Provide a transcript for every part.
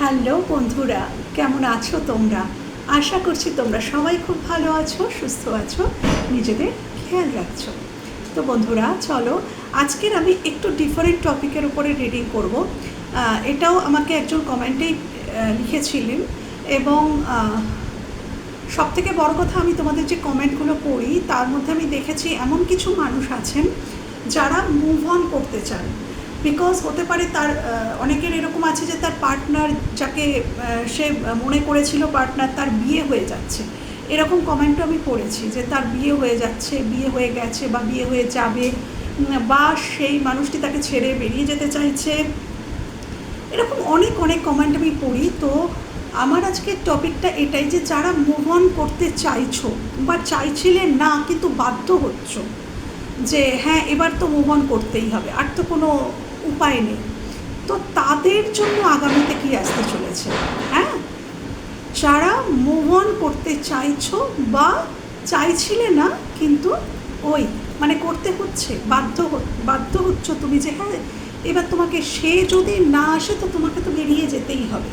Hello বন্ধুরা, কেমন আছো তোমরা? আশা করছি তোমরা সবাই খুব ভালো আছো, সুস্থ আছো, নিজেদের খেয়াল রাখছো। তো বন্ধুরা, চলো, আজকের আমি একটু ডিফারেন্ট টপিকের উপরে রিডিং করব। এটাও আমাকে একজন কমেন্টেই লিখেছিলেন এবং সব থেকে বড় কথা আমি তোমাদের যে কমেন্টগুলো পড়ি, তার মধ্যে আমি দেখেছি এমন কিছু মানুষ আছেন যারা মুভ অন করতে চান। বিকজ হতে পারে তার অনেকের এরকম আছে যে তার পার্টনার যাকে সে মনে করেছিল পার্টনার তার বিয়ে হয়ে যাচ্ছে। এরকম কমেন্টও আমি পড়েছি যে তার বিয়ে হয়ে যাচ্ছে, বিয়ে হয়ে গেছে বা বিয়ে হয়ে যাবে বা সেই মানুষটি তাকে ছেড়ে বেরিয়ে যেতে চাইছে। এরকম অনেক অনেক কমেন্ট আমি পড়ি। তো আমার আজকের টপিকটা এটাই যে যারা মুভ অন করতে চাইছো বা চাইছিলে না কিন্তু বাধ্য হচ্ছ যে হ্যাঁ এবার তো মুভ অন করতেই হবে। আর তো কোনো উপায় নেই। তো তাদের জন্য আগামীতে কি আসতে চলেছে? হ্যাঁ? যারা মুভ অন করতে চাইছো বা চাইছিলে না, কিন্তু ওই মানে করতে হচ্ছে, বাধ্য বাধ্য হচ্ছ তুমি যে হ্যাঁ এবার তোমাকে, সে যদি না আসে, তো তোমাকে তো বেরিয়ে যেতেই হবে।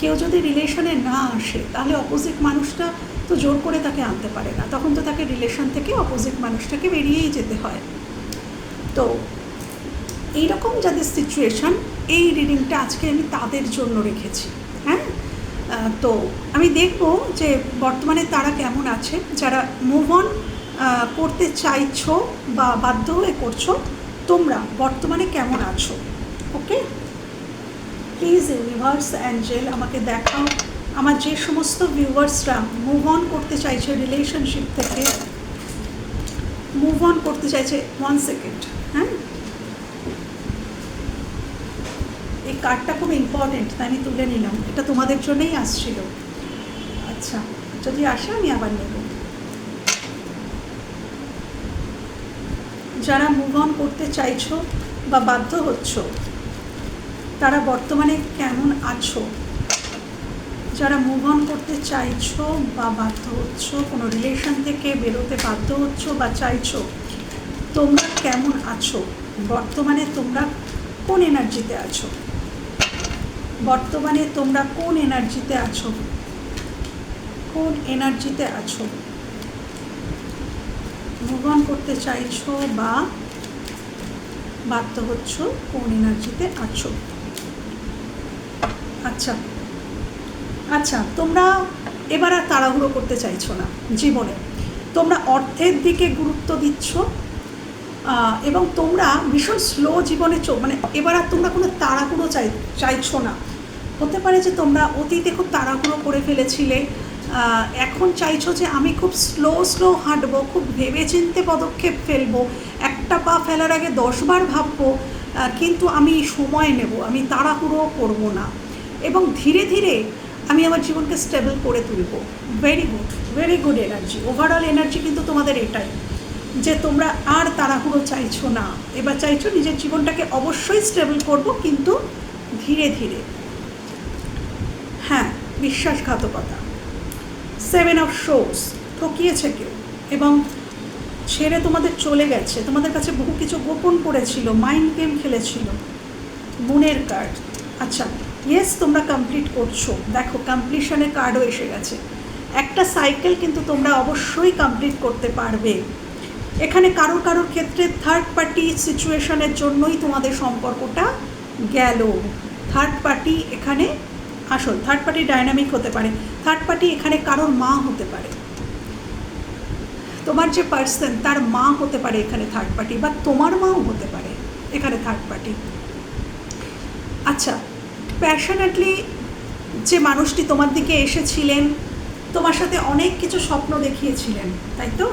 কেউ যদি রিলেশনে না আসে, তাহলে অপোজিট মানুষটা তো জোর করে তাকে আনতে পারে না। তখন তো তাকে রিলেশন থেকে অপোজিট মানুষটাকে বেরিয়েই যেতে হয়। তো এইরকম যাদের সিচুয়েশন এই রিডিংটা আজকে আমি তাদের জন্য রেখেছি হ্যাঁ? তো আমি দেখব যে বর্তমানে তারা কেমন আছে। যারা মুভ অন করতে চাইছো বা বাধ্য হয়ে করছ, তোমরা বর্তমানে কেমন আছো? ওকে প্লিজ ইউনিভার্স অ্যাঞ্জেল আমাকে দেখাও। আমার যে সমস্ত ভিউয়ার্সরা মুভ অন করতে চাইছে রিলেশনশিপ থেকে মুভ অন করতে চাইছে ওয়ান সেকেন্ড হ্যাঁ এই কার্ডটা খুব ইম্পর্টেন্ট তাই আমি তুলে নিলাম। এটা তোমাদের জন্যই আসছিল। আচ্ছা যদি আসে আমি আবার নেব। যারা মুভ অন করতে চাইছো বা বাধ্য হচ্ছ, তারা বর্তমানে কেমন আছো? যারা মুভ অন করতে চাইছো বা বাধ্য হচ্ছ, কোনো রিলেশন থেকে বেরোতে বাধ্য হচ্ছ বা চাইছো, তোমরা কেমন আছো? বর্তমানে তোমরা কোন এনার্জিতে আছো? বর্তমানে তোমরা কোন এনার্জিতে আছো? কোন এনার্জিতে আছো? অন করতে চাইছো বা বাধ্য হচ্ছ কোন এনার্জিতে আছো? আচ্ছা আচ্ছা তোমরা এবার আর তাড়াহুড়ো করতে চাইছো না, জীবনে। তোমরা অর্থের দিকে গুরুত্ব দিচ্ছ এবং তোমরা ভীষণ স্লো জীবনে চো মানে এবার আর তোমরা কোনো তাড়াহুড়ো চাই চাইছো না। হতে পারে যে তোমরা অতীতে খুব তাড়াহুড়ো করে ফেলেছিলে। এখন চাইছো যে আমি খুব স্লো স্লো হাঁটবো, খুব ভেবেচিন্তে পদক্ষেপ ফেলব, একটা পা ফেলার আগে দশবার ভাববো কিন্তু আমি সময় নেব, আমি তাড়াহুড়ো করব না। এবং ধীরে ধীরে আমি আমার জীবনকে স্টেবল করে তুলব। Very good very good energy overall energy কিন্তু তোমাদের এটাই। যে তোমরা আর তাড়াহুড়ো চাইছো না। এবার চাইছো নিজের জীবনটাকে অবশ্যই স্টেবল করব, কিন্তু ধীরে ধীরে। হ্যাঁ বিশ্বাসঘাতকতা। সেভেন অফ শোস ঠকিয়েছে কেউ? এবং ছেড়ে তোমাদের চলে গেছে। তোমাদের কাছে বহু কিছু গোপন করেছিল মাইন্ড গেম খেলেছিল। মনের কার্ড আচ্ছা ইয়েস তোমরা কমপ্লিট করছ। দেখো কমপ্লিশনের কার্ডও এসে গেছে। একটা সাইকেল কিন্তু তোমরা অবশ্যই কমপ্লিট করতে পারবে। এখানে কারোর কারোর ক্ষেত্রে থার্ড পার্টি সিচুয়েশনের জন্যই তোমাদের সম্পর্কটা গেল। থার্ড পার্টি এখানে, আসল থার্ড পার্টি ডাইনামিক হতে পারে। থার্ড পার্টি এখানে কারোর মা হতে পারে। তোমার যে পার্সন তার মা হতে পারে এখানে থার্ড পার্টি বা তোমার মাও হতে পারে এখানে থার্ড পার্টি আচ্ছা প্যাশনেটলি যে মানুষটি তোমার দিকে এসেছিলেন, তোমার সাথে অনেক কিছু স্বপ্ন দেখিয়েছিলেন, তাই তো?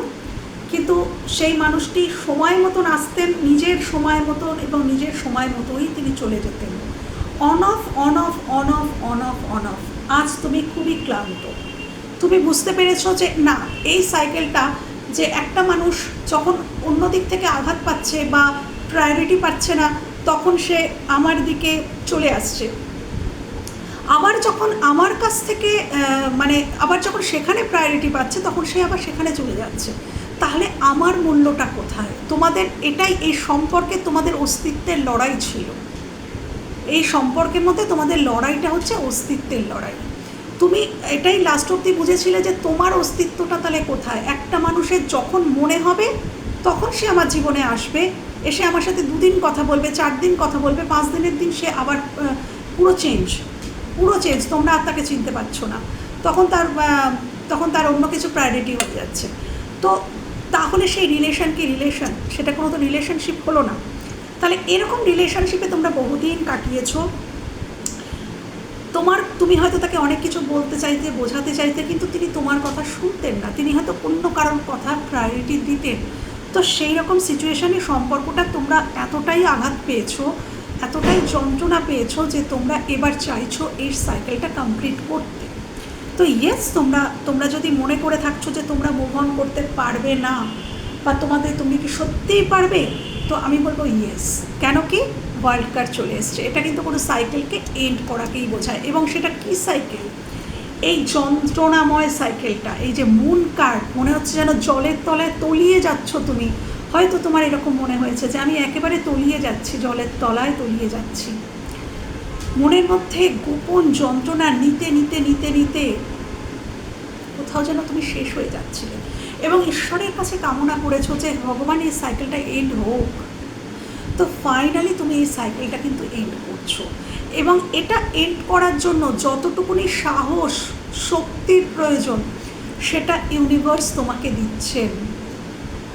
কিন্তু সেই মানুষটি সময় মতন আসতেন, নিজের সময় মতন এবং নিজের সময় মতোই তিনি চলে যেতেন। On off on off on off on off on off আজ তুমি খুবই ক্লান্ত। তুমি বুঝতে পেরেছ যে না, এই সাইকেলটা যে একটা মানুষ যখন অন্য দিক থেকে আঘাত পাচ্ছে বা প্রায়োরিটি পাচ্ছে না, তখন সে আমার দিকে চলে আসছে। আবার যখন আমার কাছ থেকে মানে আবার যখন সেখানে প্রায়োরিটি পাচ্ছে, তখন সে আবার সেখানে চলে যাচ্ছে। তাহলে আমার মূল্যটা কোথায়? তোমাদের এটাই, এই সম্পর্কে তোমাদের অস্তিত্বের লড়াই ছিল। এই সম্পর্কের মধ্যে তোমাদের লড়াইটা হচ্ছে অস্তিত্বের লড়াই। তুমি এটাই লাস্ট অব্দি বুঝেছিলে যে তোমার অস্তিত্বটা তাহলে কোথায়? একটা মানুষের যখন মনে হবে, তখন সে আমার জীবনে আসবে, এসে আমার সাথে দুদিন কথা বলবে চার দিন কথা বলবে পাঁচ দিনের দিন সে আবার পুরো চেঞ্জ পুরো চেঞ্জ তোমরা আর তাকে চিনতে পারছ না। তখন তার তখন তার অন্য কিছু প্রায়োরিটি হয়ে যাচ্ছে। তো তাহলে সেই রিলেশন কি রিলেশন সেটা কোনো তো রিলেশনশিপ হলো না। তাহলে এরকম রিলেশনশিপে তোমরা বহুদিন কাটিয়েছো। তোমার, তুমি হয়তো তাকে অনেক কিছু বলতে চাইতে, বোঝাতে চাইতে, কিন্তু তিনি তোমার কথা শুনতেন না। তিনি হয়তো অন্য কারোর কথা প্রায়োরিটি দিতেন। তো সেই রকম সিচুয়েশনে সম্পর্কটা তোমরা এতটাই আঘাত পেয়েছ, এতটাই যন্ত্রণা পেয়েছ যে তোমরা এবার চাইছো এই সাইকেলটা কমপ্লিট করতে। তো ইয়েস তোমরা তোমরা যদি মনে করে থাকছো যে তোমরা মুভ অন করতে পারবে না, বা তোমাদের, তুমি কি সত্যিই পারবে? তো আমি বলব ইয়েস কেন কি? ওয়ার্ল্ড কার চলে এসছে। এটা কিন্তু কোনো সাইকেলকে এন্ড করাকেই বোঝায়। এবং সেটা কি সাইকেল এই যন্ত্রণাময় সাইকেলটা এই যে মুন কার্ড মনে হচ্ছে যেন জলের তলায় তলিয়ে যাচ্ছ তুমি। হয়তো তোমার এরকম মনে হয়েছে যে আমি একেবারে তলিয়ে যাচ্ছি, জলের তলায় তলিয়ে যাচ্ছি। মনের মধ্যে গোপন যন্ত্রণা নিতে নিতে নিতে নিতে কোথাও যেন তুমি শেষ হয়ে যাচ্ছিলে। এবং ঈশ্বরের কাছে কামনা করেছ যে ভগবান এই সাইকেলটা এন্ড হোক। তো ফাইনালি তুমি এই সাইকেলটা কিন্তু এন্ড করছ। এবং এটা এন্ড করার জন্য যতটুকুনি সাহস, শক্তির প্রয়োজন, সেটা ইউনিভার্স তোমাকে দিচ্ছেন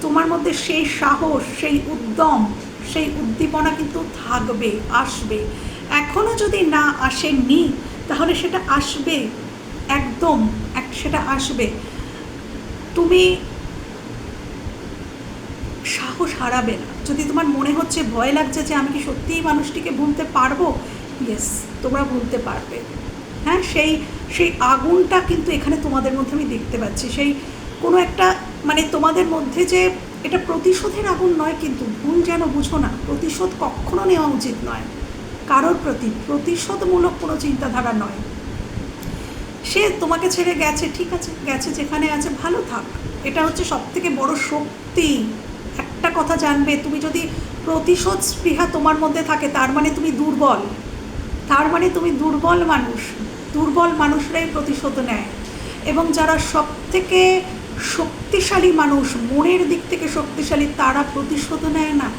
তোমার মধ্যে সেই সাহস, সেই উদ্যম, সেই উদ্দীপনা কিন্তু থাকবে, আসবে। এখনও যদি না আসেনি তাহলে সেটা আসবে। একদম, এক, সেটা আসবে। তুমি সাহস হারাবে না। যদি তোমার মনে হচ্ছে, ভয় লাগছে যে আমি কি সত্যিই মানুষটিকে ভুলতে পারব? ইয়েস তোমরা ভুলতে পারবে। হ্যাঁ সেই সেই আগুনটা কিন্তু এখানে তোমাদের মধ্যে আমি দেখতে পাচ্ছি। সেই কোনো একটা মানে তোমাদের মধ্যে যে এটা প্রতিশোধের আগুন নয় কিন্তু, ভুল যেন বুঝো না, প্রতিশোধ কখনো নেওয়া উচিত নয়। কারোর প্রতি প্রতিশোধমূলক কোনো চিন্তাধারা নয়। সে তোমাকে ছেড়ে গেছে, ঠিক আছে, গেছে যেখানে আছে, ভালো থাক। এটা হচ্ছে সব থেকে বড় শক্তি। একটা কথা জানবে, তুমি যদি প্রতিশোধ স্পৃহা তোমার মধ্যে থাকে, তার মানে তুমি দুর্বল। তার মানে তুমি দুর্বল মানুষ। দুর্বল মানুষরাই প্রতিশোধ নেয়। এবং যারা সব থেকে শক্তিশালী মানুষ, মনের দিক থেকে শক্তিশালী, তারা প্রতিশোধ নেয় না।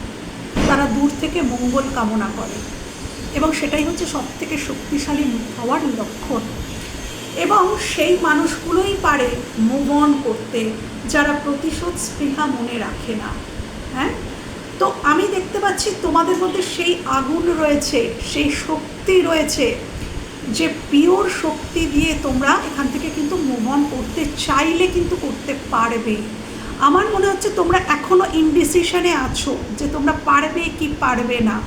তারা দূর থেকে মঙ্গল কামনা করে। এবং সেটাই হচ্ছে সব থেকে শক্তিশালী হওয়ার লক্ষণ। এবং সেই মানুষগুলোই পারে মুভ অন করতে, যারা প্রতিশোধ স্পৃহা মনে রাখে না। হ্যাঁ? তো আমি দেখতে পাচ্ছি তোমাদের মধ্যে সেই আগুন রয়েছে, সেই শক্তি রয়েছে, যে পিওর শক্তি দিয়ে তোমরা এখান থেকে কিন্তু মুভ অন করতে চাইলে কিন্তু করতে পারবে। আমার মনে হচ্ছে তোমরা এখনও ইনডিসিশনে আছো যে তোমরা পারবে কি পারবে না।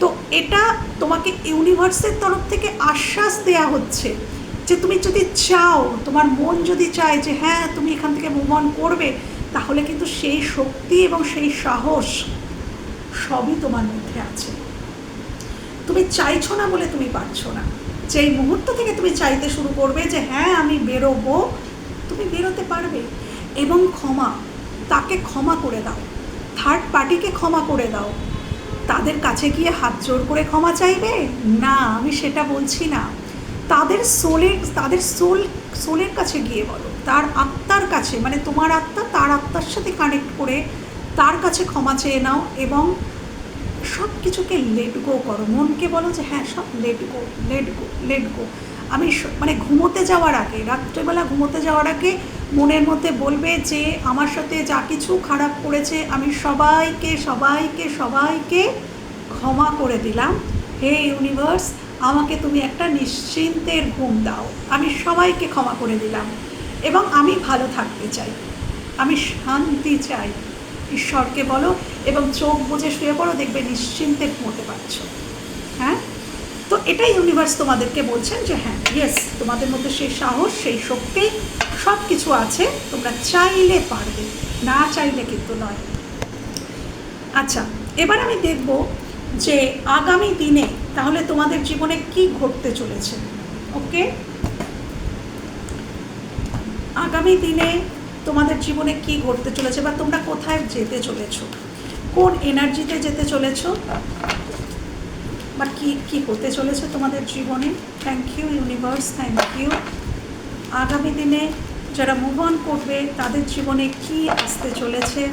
তো এটা তোমাকে ইউনিভার্সের তরফ থেকে আশ্বাস দেয়া হচ্ছে যে তুমি যদি চাও, তোমার মন যদি চায় যে হ্যাঁ তুমি এখান থেকে মুভ অন করবে, তাহলে কিন্তু সেই শক্তি এবং সেই সাহস সবই তোমার মধ্যে আছে। তুমি চাইছো না বলে তুমি পারছ না। যেই মুহূর্ত থেকে তুমি চাইতে শুরু করবে যে হ্যাঁ আমি বেরোবো, তুমি বেরোতে পারবে। এবং ক্ষমা, তাকে ক্ষমা করে দাও। থার্ড পার্টিকে ক্ষমা করে দাও। তাদের কাছে গিয়ে হাত জোর করে ক্ষমা চাইবে? না, আমি সেটা বলছি না। তাদের সোলের, তাদের সোল, সোলের কাছে গিয়ে বলো। তার আত্মার কাছে মানে তোমার আত্মা তার আত্মার সাথে কানেক্ট করে তার কাছে ক্ষমা চেয়ে নাও এবং সব কিছুকে লেট গো করো। মনকে বলো যে হ্যাঁ সব let go let go let go আমি মানে ঘুমোতে যাওয়ার আগে, রাত্রেবেলা ঘুমোতে যাওয়ার আগে মনের মধ্যে বলবে যে, আমার সাথে যা কিছু খারাপ করেছে, আমি সবাইকে সবাইকে সবাইকে ক্ষমা করে দিলাম। হে ইউনিভার্স, আমাকে তুমি একটা নিশ্চিন্তের ঘুম দাও। আমি সবাইকে ক্ষমা করে দিলাম এবং আমি ভালো থাকতে চাই। আমি শান্তি চাই। ঈশ্বরকে বলো এবং চোখ বুঝে শুয়ে পড়ো, দেখবে নিশ্চিন্তে ঘুমোতে পারছ। এটাই ইউনিভার্স তোমাদেরকে বলছেন যে হ্যাঁ ইয়েস তোমাদের মধ্যে সেই সাহস, সেই শক্তি সব কিছু আছে। তোমরা চাইলে পারবে, না চাইলে কিন্তু নয়। আচ্ছা এবার আমি দেখব যে আগামী দিনে তাহলে তোমাদের জীবনে কি ঘটতে চলেছে। ওকে আগামী দিনে তোমাদের জীবনে কি ঘটতে চলেছে বা তোমরা কোথায় যেতে চলেছো? কোন এনার্জিতে যেতে চলেছো? বা কী কী হতে চলেছে তোমাদের জীবনে? Thank you universe thank you আগামী দিনে যারা মুভ অন করবে, তাদের জীবনে কি আসতে চলেছে?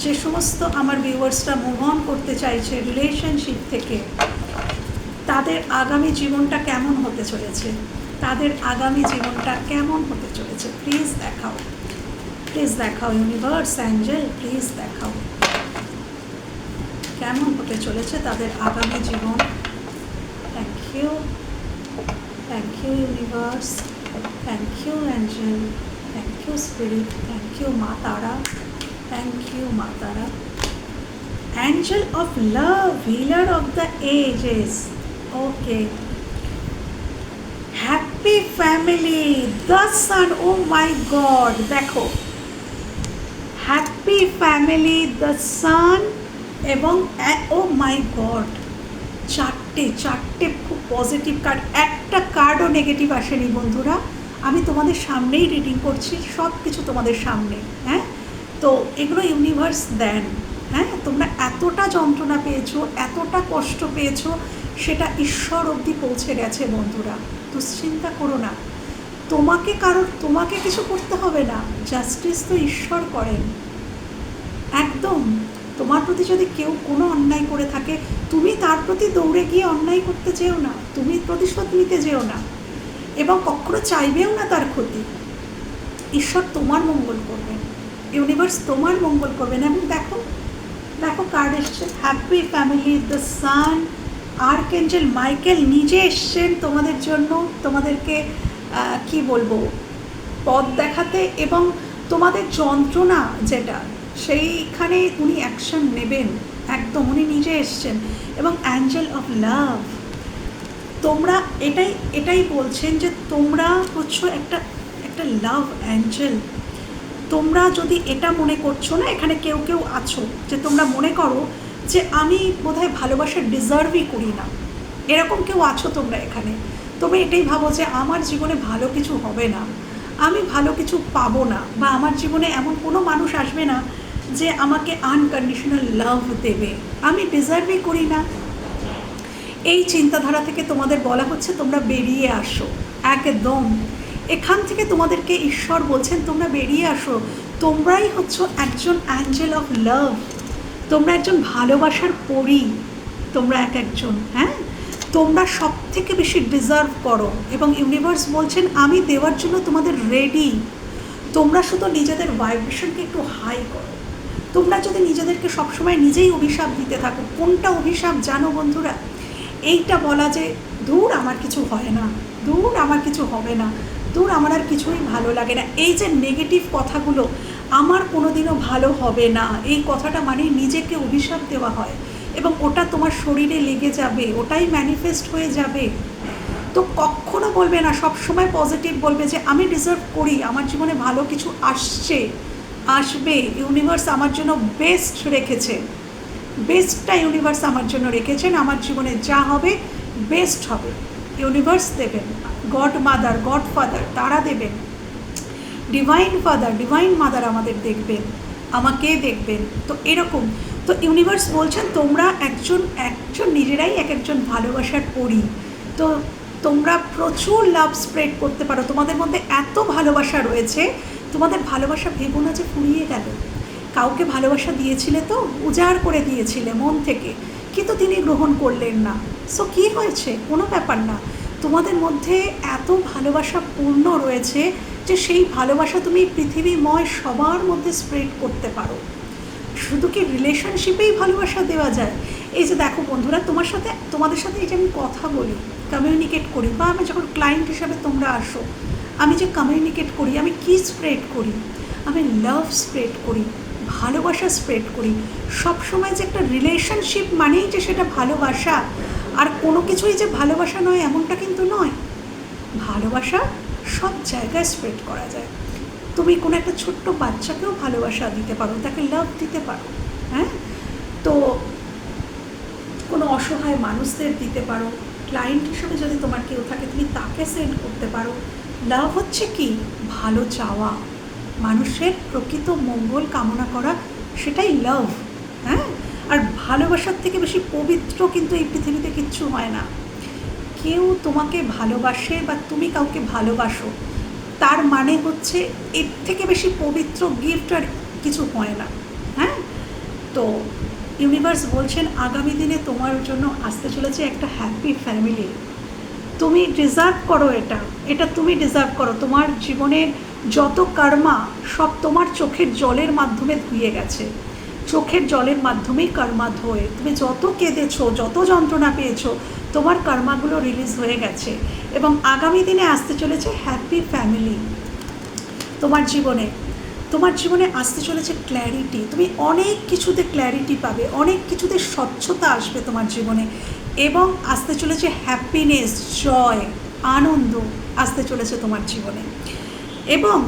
যে সমস্ত আমার ভিউয়ার্সরা মুভ অন করতে চাইছে রিলেশনশিপ থেকে, তাদের আগামী জীবনটা কেমন হতে চলেছে? তাদের আগামী জীবনটা কেমন হতে চলেছে? প্লিজ দেখাও। প্লিজ দেখাও ইউনিভার্স অ্যাঞ্জেল প্লিজ দেখাও। কেমন হতে চলেছে তাদের আগামী জীবন? Thank you thank you universe thank you angel thank you spirit thank you Ma Tara thank you Ma Tara angel of love healer of the ages okay happy family the sun oh my god দেখো happy family the sun এবং oh my god, চারটে চারটে খুব positive card একটা কার্ডও negative আসেনি বন্ধুরা। আমি তোমাদের সামনেই রিডিং করছি সব কিছু তোমাদের সামনে হ্যাঁ? তো এগুলো ইউনিভার্স দেন হ্যাঁ? তোমরা এতটা যন্ত্রণা পেয়েছ, এতটা কষ্ট পেয়েছ, সেটা ঈশ্বর অবধি পৌঁছে গেছে বন্ধুরা। দুশ্চিন্তা করো না। তোমাকে কারোর, তোমাকে কিছু করতে হবে না। জাস্টিস তো ঈশ্বর করেন। একদম। তোমার প্রতি যদি কেউ কোনো অন্যায় করে থাকে, তুমি তার প্রতি দৌড়ে গিয়ে অন্যায় করতে যেও না, তুমি প্রতিশোধ নিতে যেও না এবং কখনো চাইবেও না তার ক্ষতি। ঈশ্বর তোমার মঙ্গল করবেন ইউনিভার্স তোমার মঙ্গল করবেন এবং দেখো দেখো কার্ড এসছে happy family the sun archangel Michael নিজে এসছেন তোমাদের জন্য, তোমাদেরকে কি বলব, পথ দেখাতে এবং তোমাদের যন্ত্রণা যেটা সেইখানে উনি অ্যাকশন নেবেন। একদম উনি নিজে এসছেন। এবং অ্যাঞ্জেল অফ লাভ তোমরা এটাই এটাই বলছেন যে তোমরা হচ্ছে একটা একটা লাভ অ্যাঞ্জেল তোমরা যদি এটা মনে করছ না, এখানে কেউ কেউ আছো, যে তোমরা মনে করো যে আমি বোধহয় ভালোবাসা ডিজার্ভই করি না। এরকম কেউ আছো তোমরা এখানে? তুমি এটাই ভাবো যে আমার জীবনে ভালো কিছু হবে না। আমি ভালো কিছু পাবো না, বা আমার জীবনে এমন কোনো মানুষ আসবে না যে আমাকে আনকন্ডিশনাল লাভ দেবে। আমি ডিজার্ভই করি না। এই চিন্তাধারা থেকে তোমাদের বলা হচ্ছে তোমরা বেরিয়ে আসো। একদম। এখান থেকে তোমাদেরকে ঈশ্বর বলছেন, তোমরা বেরিয়ে আসো। তোমরাই হচ্ছ একজন অ্যাঞ্জেল অফ লাভ তোমরা একজন ভালোবাসার পরি। তোমরা এক একজন হ্যাঁ? তোমরা সব থেকে বেশি ডিজার্ভ করো এবং ইউনিভার্স বলছেন, আমি দেওয়ার জন্য তোমাদের রেডি তোমরা শুধু নিজেদের ভাইব্রেশনকে একটু হাই করো। তোমরা যদি নিজেদেরকে সবসময় নিজেই অভিশাপ দিতে থাকো, কোনটা অভিশাপ জানো বন্ধুরা? এইটা বলা যে দূর আমার কিছু হয় না, দূর আমার কিছু হবে না, দূর আমার আর কিছুই ভালো লাগে না। এই যে নেগেটিভ কথাগুলো, আমার কোনোদিনও ভালো হবে না, এই কথাটা মানে নিজেকে অভিশাপ দেওয়া হয় এবং ওটা তোমার শরীরে লেগে যাবে, ওটাই ম্যানিফেস্ট হয়ে যাবে। তো কখনো বলবে না সব সময় পজিটিভ বলবে যে আমি ডিজার্ভ করি, আমার জীবনে ভালো কিছু আসছে। আসবে। ইউনিভার্স আমার জন্য বেস্ট রেখেছে। বেস্টটা ইউনিভার্স আমার জন্য রেখেছেন। আমার জীবনে যা হবে বেস্ট হবে। ইউনিভার্স দেবেন। গড মাদার গড ফাদার তারা দেবেন। ডিভাইন ফাদার ডিভাইন মাদার আমাদের দেখবেন, আমাকে দেখবেন। তো এরকম। তো ইউনিভার্স বলছেন, তোমরা একজন একজন নিজেরাই এক একজন ভালোবাসার পড়ি তো তোমরা প্রচুর লাভ স্প্রেড করতে পারো। তোমাদের মধ্যে এত ভালোবাসা রয়েছে তোমাদের ভালোবাসা ভেবো না যে ফুরিয়ে গেল। কাউকে ভালোবাসা দিয়েছিলে তো, উজাড় করে দিয়েছিলে মন থেকে, কিন্তু তিনি গ্রহণ করলেন না। সো কী হয়েছে? কোনো ব্যাপার না। তোমাদের মধ্যে এত ভালোবাসা পূর্ণ রয়েছে যে সেই ভালোবাসা তুমি পৃথিবীময় সবার মধ্যে স্প্রেড করতে পারো। শুধু কি রিলেশনশিপেই ভালোবাসা দেওয়া যায়? এই যে দেখো বন্ধুরা, তোমার সাথে, তোমাদের সাথে এই যে আমি কথা বলি কমিউনিকেট করি, বা আমি যখন ক্লায়েন্ট হিসাবে তোমরা আসো আমি যে কমিউনিকেট করি, আমি কি স্প্রেড করি? আমি লাভ স্প্রেড করি, ভালোবাসা স্প্রেড করি। সবসময় যে একটা রিলেশনশিপ মানেই যে সেটা ভালোবাসা। আর কোনো কিছুই যে ভালোবাসা নয়, এমনটা কিন্তু নয়। ভালোবাসা সব জায়গায় স্প্রেড করা যায়। তুমি কোনো একটা ছোট্ট বাচ্চাকেও ভালোবাসা দিতে পারো, তাকে লাভ দিতে পারো হ্যাঁ? তো কোনো অসহায় মানুষদের দিতে পারো। ক্লায়েন্ট হিসেবে যদি তোমার কেউ থাকে, তুমি তাকে সেন্ড করতে পারো। লাভ হচ্ছে কি? ভালো চাওয়া। মানুষের প্রকৃত মঙ্গল কামনা করা, সেটাই লাভ হ্যাঁ? আর ভালোবাসার থেকে বেশি পবিত্র কিন্তু এই পৃথিবীতে কিচ্ছু হয় না। কেউ তোমাকে ভালোবাসে বা তুমি কাউকে ভালোবাসো, তার মানে হচ্ছে এর থেকে বেশি পবিত্র গিফট আর কিছু হয় না হ্যাঁ? তো ইউনিভার্স বলছেন, আগামী দিনে তোমার জন্য আসতে চলেছে একটা হ্যাপি ফ্যামিলি তুমি ডিজার্ভ করো এটা। এটা তুমি ডিজার্ভ করো। তোমার জীবনের যত কর্মা সব তোমার চোখের জলের মাধ্যমে ধুয়ে গেছে। চোখের জলের মাধ্যমেই কর্মা ধোয়ে। তুমি যত কেঁদেছো, যত যন্ত্রণা পেয়েছ, তোমার কর্মাগুলো রিলিজ হয়ে গেছে। এবং আগামী দিনে আসতে চলেছে হ্যাপি ফ্যামিলি তোমার জীবনে তোমার জীবনে আসতে চলেছে ক্ল্যারিটি তুমি অনেক কিছুতে ক্ল্যারিটি পাবে, অনেক কিছুতে স্বচ্ছতা আসবে তোমার জীবনে। এবং আসতে চলেছে হ্যাপিনেস জয় আনন্দ আসতে চলেছে তোমার জীবনে। এবং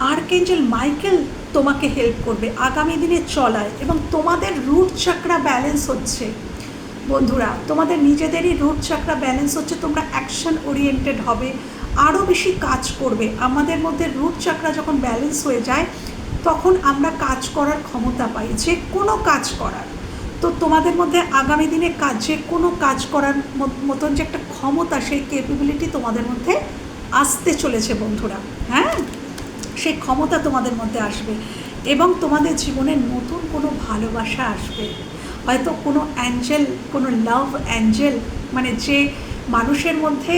আর্কেঞ্জেল মাইকেল তোমাকে হেল্প করবে আগামী দিনে চলায় এবং তোমাদের রুট চাকরা ব্যালেন্স হচ্ছে। বন্ধুরা, তোমাদের নিজেদেরই রুট চাকরা ব্যালেন্স হচ্ছে, তোমরা অ্যাকশন ওরিয়েন্টেড হবে আরও বেশি কাজ করবে। আমাদের মধ্যে রুট চাকরা যখন ব্যালেন্স হয়ে যায়, তখন আমরা কাজ করার ক্ষমতা পাই, যে কোনো কাজ করার। তো তোমাদের মধ্যে আগামী দিনে কাজ কোনো কাজ করার মতন যে একটা ক্ষমতা, সেই কেপেবিলিটি তোমাদের মধ্যে আসতে চলেছে বন্ধুরা হ্যাঁ? সেই ক্ষমতা তোমাদের মধ্যে আসবে এবং তোমাদের জীবনে নতুন কোনো ভালোবাসা আসবে। হয়তো কোনো অ্যাঞ্জেল কোনো লাভ অ্যাঞ্জেল মানে যে মানুষের মধ্যে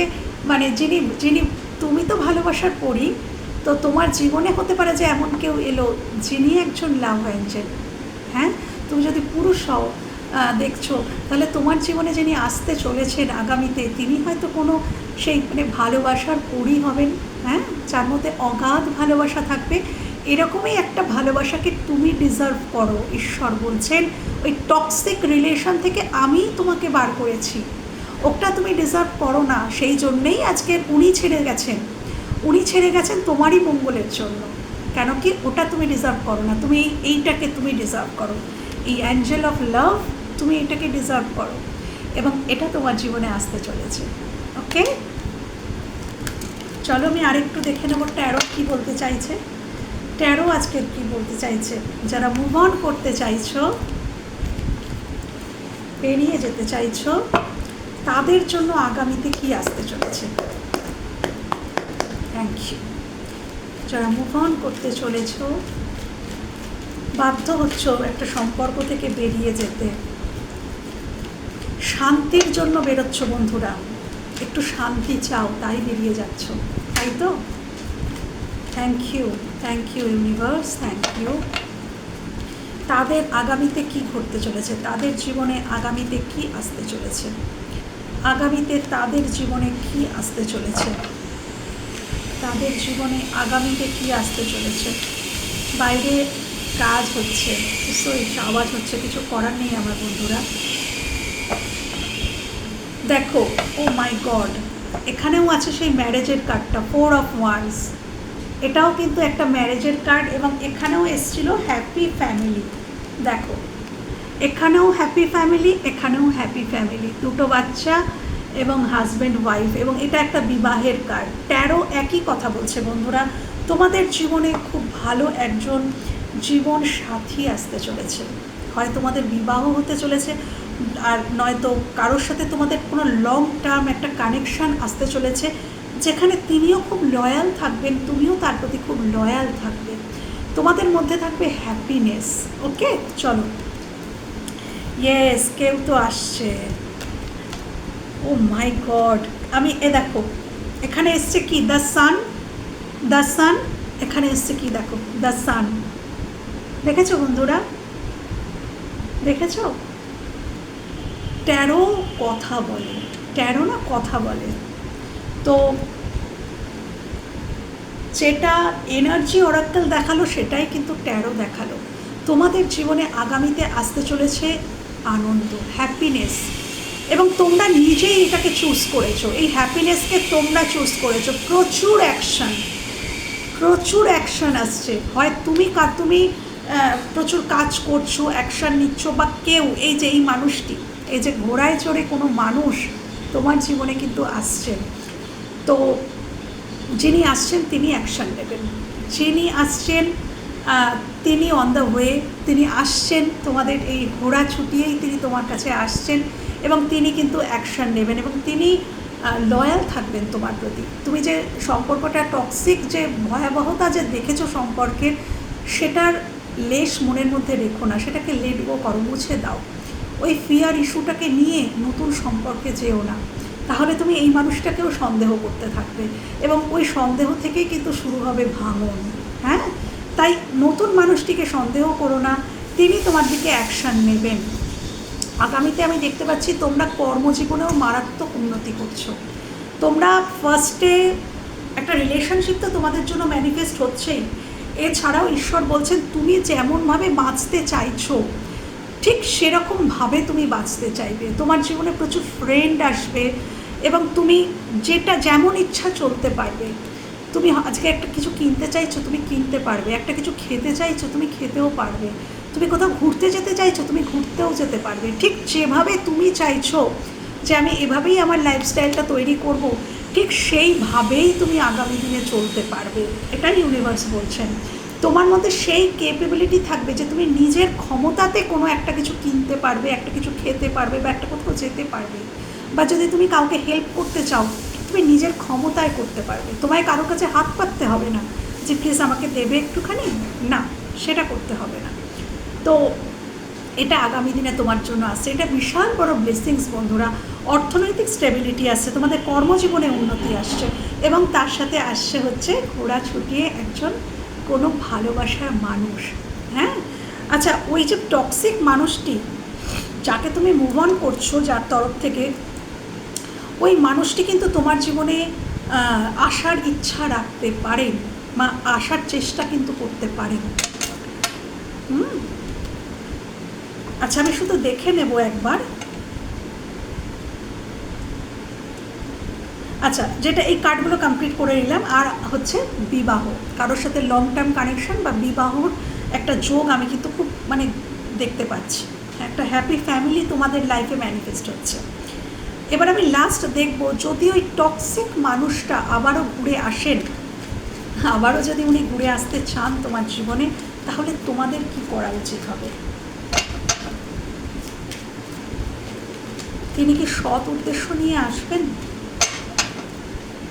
মানে যিনি যিনি তুমি তো ভালোবাসার পড়ি তো তোমার জীবনে হতে পারে যে এমন কেউ এলো যিনি একজন লাভ অ্যাঞ্জেল হ্যাঁ? তুমি যদি পুরুষ হও দেখছ, তাহলে তোমার জীবনে যিনি আসতে চলেছেন আগামীতে, তিনি হয়তো কোনো সেই মানে ভালোবাসার পরই হবেন হ্যাঁ? যার মধ্যে অগাধ ভালোবাসা থাকবে। এরকমই একটা ভালোবাসাকে তুমি ডিজার্ভ করো, ঈশ্বর বলছেন। ওই টক্সিক রিলেশন থেকে আমি তোমাকে বার করেছি। ওটা তুমি ডিজার্ভ করো না। সেই জন্যেই আজকে উনি ছেড়ে গেছেন। উনি ছেড়ে গেছেন তোমারই মঙ্গলের জন্য। কেন কি ওটা তুমি ডিজার্ভ করো না। তুমি এইটাকে তুমি ডিজার্ভ করো। এই অ্যাঞ্জেল অফ লাভ তুমি এটাকে ডিজার্ভ করো এবং এটা তোমার জীবনে আসতে চলেছে। ওকে চলো আমি আরেকটু দেখে নেব ট্যারো কী বলতে চাইছে। ট্যারো আজকে কী বলতে চাইছে? যারা মুভ অন করতে চাইছো, পেরিয়ে যেতে চাইছো, তাদের জন্য আগামীতে কি আসতে চলেছে? থ্যাংক ইউ যারা মুভ অন করতে চলেছ বাধ্য হচ্ছ একটা সম্পর্ক থেকে বেরিয়ে যেতে। শান্তির জন্য বেরোচ্ছ বন্ধুরা। একটু শান্তি চাও, তাই বেরিয়ে যাচ্ছ। তাই তো? Thank you thank you universe thank you তাদের আগামীতে কি ঘটতে চলেছে? তাদের জীবনে আগামীতে কি আসতে চলেছে? আগামীতে তাদের জীবনে কি আসতে চলেছে? তাদের জীবনে আগামীতে কি আসতে চলেছে? বাইরে কাজ হচ্ছে নিশ্চয়ই আওয়াজ হচ্ছে, কিছু করার নেই আমার বন্ধুরা। দেখো, ও মাই গড, এখানেও আছে সেই ম্যারেজের কার্ডটা ফোর অফ ওয়ান্স এটাও কিন্তু একটা ম্যারেজের কার্ড এবং এখানেও এসছিল হ্যাপি ফ্যামিলি দেখো, এখানেও হ্যাপি ফ্যামিলি এখানেও হ্যাপি ফ্যামিলি দুটো বাচ্চা এবং হাজব্যান্ড ওয়াইফ এবং এটা একটা বিবাহের কার্ড ট্যারো একই কথা বলছে বন্ধুরা। তোমাদের জীবনে খুব ভালো একজন জীবন সাথী আসতে চলেছে। হয় তোমাদের বিবাহ হতে চলেছে, আর নয়তো কারোর সাথে তোমাদের কোনো লং টার্ম একটা কানেকশান আসতে চলেছে, যেখানে তিনিও খুব লয়াল থাকবেন, তুমিও তার প্রতি খুব লয়াল থাকবে। তোমাদের মধ্যে থাকবে হ্যাপিনেস ওকে চলো। ইয়েস কেউ তো আসছে। ও মাই গড আমি, এ দেখো, এখানে এসছে কি? দ্য সান দ্য সান এখানে এসছে কি? দেখো দ্য সান দেখেছ বন্ধুরা? দেখেছ? ট্যারো কথা বলে, ট্যারো না কথা বলে। তো যেটা এনার্জি ওরাক্কেল দেখাল, সেটাই কিন্তু ট্যারো দেখাল। তোমাদের জীবনে আগামীতে আসতে চলেছে আনন্দ হ্যাপিনেস এবং তোমরা নিজেই এটাকে চুজ করেছ। এই হ্যাপিনেসকে তোমরা চুজ করেছ। প্রচুর অ্যাকশন প্রচুর অ্যাকশন আসছে। হয় তুমি কা তুমি প্রচুর কাজ করছ অ্যাকশান নিচ্ছ, বা কেউ, এই যে এই মানুষটি, এই যে ঘোড়ায় চড়ে কোনো মানুষ তোমার জীবনে কিন্তু আসছেন। তো যিনি আসছেন, তিনি অ্যাকশান নেবেন। যিনি আসছেন তিনি অন দ্য ওয়ে তিনি আসছেন, তোমাদের এই ঘোড়া ছুটিয়েই তিনি তোমার কাছে আসছেন এবং তিনি কিন্তু অ্যাকশন নেবেন এবং তিনি লয়াল থাকবেন তোমার প্রতি। তুমি যে সম্পর্কটা টক্সিক যে ভয়াবহতা যে দেখেছ সম্পর্কের সেটার লেশ মনের মধ্যে রেখো না, সেটাকে লেট গো করো, মুছে দাও। ওই ফিয়ার ইস্যুটাকে নিয়ে নতুন সম্পর্কে যেও না। তাহলে তুমি এই মানুষটাকেও সন্দেহ করতে থাকবে এবং ওই সন্দেহ থেকেই কিন্তু শুরু হবে ভাঙন হ্যাঁ? তাই নতুন মানুষটিকে সন্দেহ করো না, তিনি তোমার দিকে অ্যাকশান নেবেন। আগামীতে আমি দেখতে পাচ্ছি তোমরা কর্মজীবনেও মারাত্মক উন্নতি করছ। তোমরা ফার্স্টে একটা রিলেশনশিপ তো তোমাদের জন্য ম্যানিফেস্ট হচ্ছেই। এছাড়াও ঈশ্বর বলছেন, তুমি যেমনভাবে বাঁচতে চাইছো, ঠিক সেরকমভাবে তুমি বাঁচতে চাইবে। তোমার জীবনে প্রচুর ফ্রেন্ড আসবে এবং তুমি যেটা যেমন ইচ্ছা চলতে পারবে। তুমি আজকে একটা কিছু কিনতে চাইছো, তুমি কিনতে পারবে। একটা কিছু খেতে চাইছো, তুমি খেতেও পারবে। তুমি কোথাও ঘুরতে যেতে চাইছো, তুমি ঘুরতেও যেতে পারবে। ঠিক যেভাবে তুমি চাইছো যে আমি এভাবেই আমার লাইফস্টাইলটা তৈরি করব ঠিক সেইভাবেই তুমি আগামী দিনে চলতে পারবে। এটাই ইউনিভার্স বলছেন তোমার মধ্যে সেই কেপেবিলিটি থাকবে যে তুমি নিজের ক্ষমতাতে কোনো একটা কিছু কিনতে পারবে, একটা কিছু খেতে পারবে বা একটা কোথাও যেতে পারবে। বা যদি তুমি কাউকে হেল্প করতে চাও, তুমি নিজের ক্ষমতায় করতে পারবে। তোমায় কারও কাছে হাত পাততে হবে না যে প্লিজ আমাকে দেবে একটুখানি? না, সেটা করতে হবে না। তো এটা আগামী দিনে তোমার জন্য আসছে। এটা বিশাল বড় ব্লেসিংস বন্ধুরা। অর্থনৈতিক স্টেবিলিটি আসছে, তোমাদের কর্মজীবনে উন্নতি আসছে এবং তার সাথে আসছে হচ্ছে ঘোড়া ছুটিয়ে একজন কোনো ভালোবাসার মানুষ হ্যাঁ? আচ্ছা ওই যে টক্সিক মানুষটি, যাকে তুমি মুভ অন করছ যার তরফ থেকে, ওই মানুষটি কিন্তু তোমার জীবনে আসার ইচ্ছা রাখতে পারেন বা আসার চেষ্টা কিন্তু করতে পারেন হুম? আচ্ছা আমি শুধু দেখে নেব একবার। আচ্ছা যেটা এই কার্ডগুলো কমপ্লিট করে নিলাম, আর হচ্ছে বিবাহ। কারোর সাথে লং টার্ম কানেকশন বা বিবাহর একটা যোগ আমি কিন্তু খুব মানে দেখতে পাচ্ছি। একটা হ্যাপি ফ্যামিলি তোমাদের লাইফে ম্যানিফেস্ট হচ্ছে। এবার আমি লাস্ট দেখব, যদি ওই টক্সিক মানুষটা আবারও ঘুরে আসেন, আবারও যদি উনি ঘুরে আসতে চান তোমার জীবনে, তাহলে তোমাদের কি করা উচিত হবে? তিনি কি সৎ উদ্দেশ্য নিয়ে আসবেন?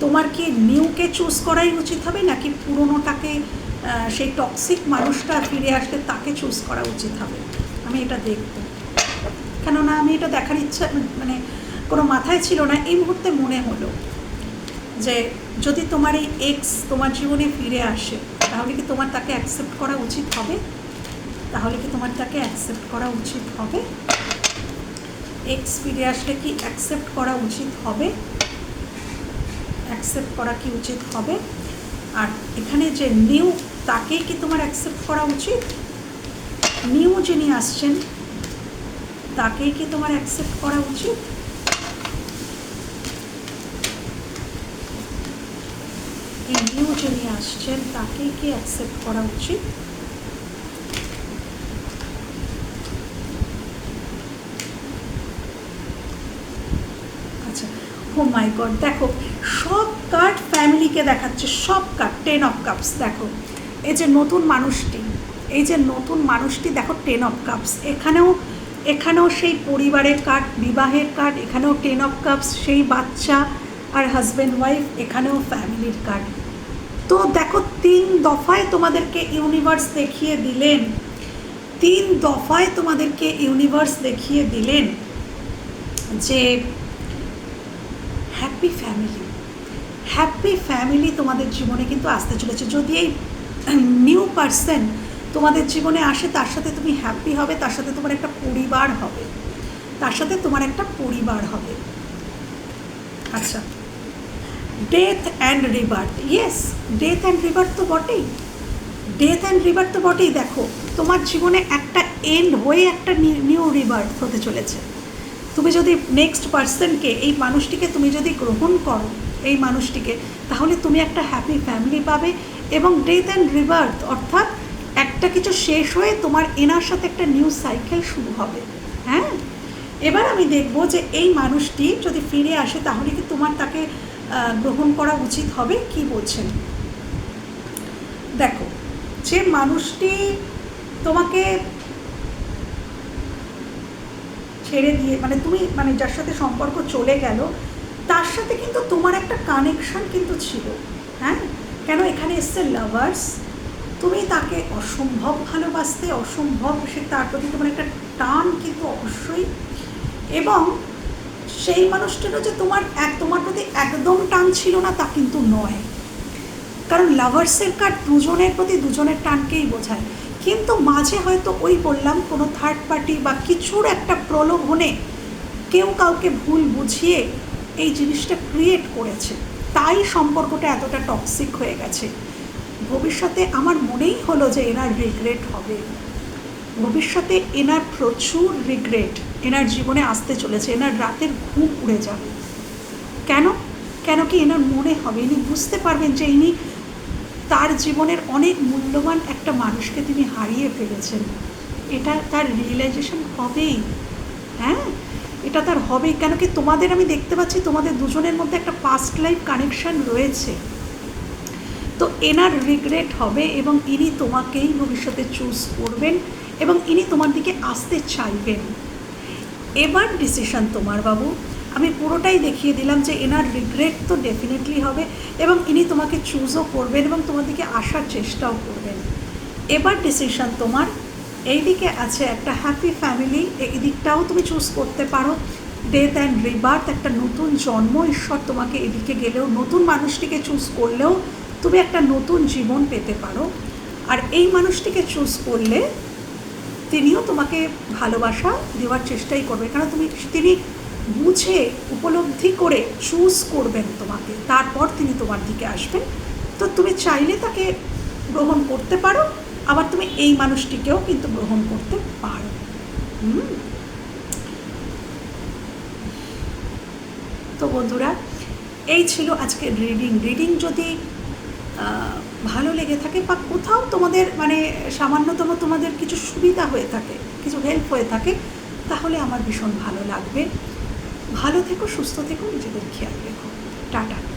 তোমার কি নিউকে চুজ করাই উচিত হবে নাকি পুরনোটাকে সেই টক্সিক মানুষটা ফিরে আসলে তাকে চুজ করা উচিত হবে? আমি এটা দেখব। কেননা আমি এটা দেখার ইচ্ছা মানে কোনো মাথায় ছিল না। এই মুহূর্তে মনে হলো যে যদি তোমার এই এক্স তোমার জীবনে ফিরে আসে, তাহলে কি তোমার তাকে অ্যাকসেপ্ট করা উচিত হবে? তাহলে কি তোমার তাকে অ্যাকসেপ্ট করা উচিত হবে? এক্স ফিরে আসলে কি অ্যাকসেপ্ট করা উচিত হবে? অ্যাকসেপ্ট করা কি উচিত হবে? আর এখানে যে নিউ তাকেই কি তোমার অ্যাকসেপ্ট করা উচিত? নিউ যিনি আসছেন, তাকেই কি তোমার অ্যাকসেপ্ট করা উচিত? এই নিউ যিনি আসছেন, তাকেই কি অ্যাকসেপ্ট করা উচিত আচ্ছা ও মাই গড দেখো, সব কার্ড ফ্যামিলিকে দেখাচ্ছে, সব কার্ড টেন অফ কাপস দেখো। এই যে নতুন মানুষটি, এই যে নতুন মানুষটি, দেখো টেন অফ কাপস এখানেও এখানেও সেই পরিবারের কার্ড বিবাহের কার্ড এখানেও টেন অফ কাপস সেই বাচ্চা আর হাজব্যান্ড ওয়াইফ এখানেও ফ্যামিলির কার্ড তো দেখো, তিন দফায় তোমাদেরকে ইউনিভার্স দেখিয়ে দিলেন। তিন দফায় তোমাদেরকে ইউনিভার্স দেখিয়ে দিলেন যে হ্যাপি ফ্যামিলি হ্যাপি ফ্যামিলি তোমাদের জীবনে কিন্তু আসতে চলেছে। যদি এই নিউ পার্সন তোমাদের জীবনে আসে, তার সাথে তুমি হ্যাপি হবে, তার সাথে তোমার একটা পরিবার হবে। তার সাথে তোমার একটা পরিবার হবে। আচ্ছা। Death and rebirth yes death and rebirth তো বটেই। ডেথ অ্যান্ড রিবার্থ তো বটেই। দেখো, তোমার জীবনে একটা এন্ড হয়ে একটা নিউ রিবার্থ হতে চলেছে। তুমি যদি নেক্সট পার্সনকে এই মানুষটিকে তুমি যদি গ্রহণ করো, এই মানুষটিকে, তাহলে তুমি একটা হ্যাপি ফ্যামিলি পাবে এবং ডেথ অ্যান্ড রিবার্থ অর্থাৎ একটা কিছু শেষ হয়ে তোমার এনার সাথে একটা নিউ সাইকেল শুরু হবে। হ্যাঁ? এবার আমি দেখব যে এই মানুষটি যদি ফিরে আসে, তাহলে কি তোমার তাকে গ্রহণ করা উচিত হবে? কি বলছেন? দেখো, যে মানুষটি তোমাকে ছেড়ে দিয়ে মানে তুমি মানে যার সাথে সম্পর্ক চলে গেল, তার সাথে কিন্তু তোমার একটা কানেকশন কিন্তু ছিল হ্যাঁ? কেন এখানে এসছে লাভার্স তুমি তাকে অসম্ভব ভালোবাসতে, অসম্ভব সে তার প্রতি তোমার একটা টান কিন্তু অবশ্যই। এবং সেই মানুষটারও যে তোমার এক, তোমার প্রতি একদম টান ছিল না, তা কিন্তু নয়। কারণ লাভার্সের কার্ড দুজনের প্রতি দুজনের টানকেই বোঝায়। কিন্তু মাঝে হয়তো ওই বললাম কোনো থার্ড পার্টি বা কিছুর একটা প্রলোভনে কেউ কাউকে ভুল বুঝিয়ে এই জিনিসটা ক্রিয়েট করেছে। তাই সম্পর্কটা এতটা টক্সিক হয়ে গেছে। ভবিষ্যতে আমার মনেই হলো যে এনার রিগ্রেট হবে। ভবিষ্যতে এনার প্রচুর রিগ্রেট এনার জীবনে আসতে চলেছে, এনার রাতের ঘুম উড়ে যাবে। কেন? কেন কি এনার মনে হবে ইনি বুঝতে পারবেন যে ইনি তার জীবনের অনেক মূল্যবান একটা মানুষকে তিনি হারিয়ে ফেলেছেন। এটা তার রিয়েলাইজেশন হবেই। হ্যাঁ? এটা তার হবেই। কেন কি তোমাদের আমি দেখতে পাচ্ছি তোমাদের দুজনের মধ্যে একটা পাস্ট লাইফ কানেকশন রয়েছে। তো এনার রিগ্রেট হবে এবং ইনি তোমাকেই ভবিষ্যতে চুজ করবেন এবং ইনি তোমার দিকে আসতে চাইবেন। এবার ডিসিশন তোমার বাবু। আমি পুরোটাই দেখিয়ে দিলাম যে এনার রিগ্রেট তো ডেফিনেটলি হবে এবং ইনি তোমাকে চুজও করবেন এবং তোমাদেরকে আসার চেষ্টাও করবেন। এবার ডিসিশন তোমার। এইদিকে আছে একটা হ্যাপি ফ্যামিলি এই দিকটাও তুমি চুজ করতে পারো। ডেথ অ্যান্ড রিবার্থ একটা নতুন জন্ম, ঈশ্বর তোমাকে এদিকে গেলেও, নতুন মানুষটিকে চুজ করলেও তুমি একটা নতুন জীবন পেতে পারো। আর এই মানুষটিকে চুজ করলে তিনিও তোমাকে ভালোবাসা দেওয়ার চেষ্টাই করবে কারণ তুমি, তিনি বুঝে, উপলব্ধি করে চুজ করবেন তোমাকে। তারপর তিনি তোমার দিকে আসবেন। তো তুমি চাইলে তাকে গ্রহণ করতে পারো, আবার তুমি এই মানুষটিকেও কিন্তু গ্রহণ করতে পারো। তো বন্ধুরা, এই ছিল আজকের রিডিং রিডিং যদি ভালো লেগে থাকে বা কোথাও তোমাদের মানে সামান্যতম তোমাদের কিছু সুবিধা হয়ে থাকে, কিছু হেল্প হয়ে থাকে, তাহলে আমার ভীষণ ভালো লাগবে। ভালো থেকো সুস্থ থেকো নিজেদের খেয়াল রেখো। টাটা।